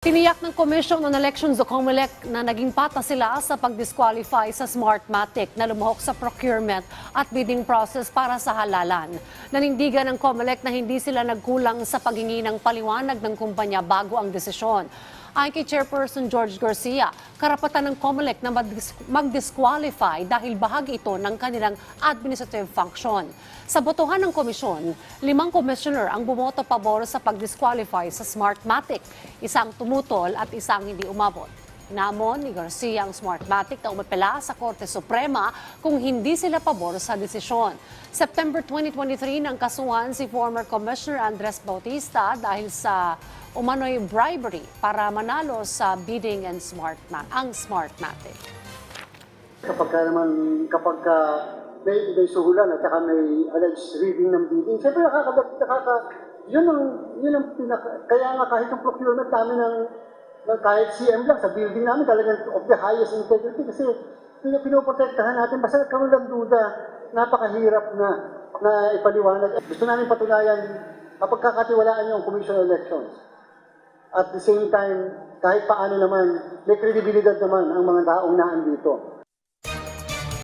Tiniyak ng Commission on Elections o COMELEC na naging pata sila sa pag-disqualify sa Smartmatic na lumuhok sa procurement at bidding process para sa halalan. Nanindigan ng COMELEC na hindi sila nagkulang sa paghingi ng paliwanag ng kumpanya bago ang desisyon. Ayon Chairperson George Garcia, karapatan ng COMELEC na mag-dis- mag-disqualify dahil bahagi ito ng kanilang administrative function. Sa botohan ng komisyon, limang commissioner ang bumoto pabor sa pag-disqualify sa Smartmatic, isang tumutol at isang hindi umabot. Namon ni Garcia ang Smartmatic na umapela sa Korte Suprema kung hindi sila pabor sa desisyon. September 2023 nang kasuhan si former Commissioner Andres Bautista dahil sa umano'y bribery para manalo sa bidding and Smartma ang Smartmatic. Kapag ka naman, kapag ka may, may suhulan at saka may alleged reading ng bidding, siyempre nakaka, nakaka, yun ang, yun ang pinaka, kaya nga kahit yung procurement namin ng, ng kahit CM lang sa building namin talagang of the highest integrity kasi pin- pinoprotektahan natin, basta nagkaroon ng duda, napakahirap na, na ipaliwanag. Gusto namin patunayan, kapag kakatiwalaan yung Commission on Elections, at the same time, kahit paano naman, may kredibilidad naman ang mga taong naan dito.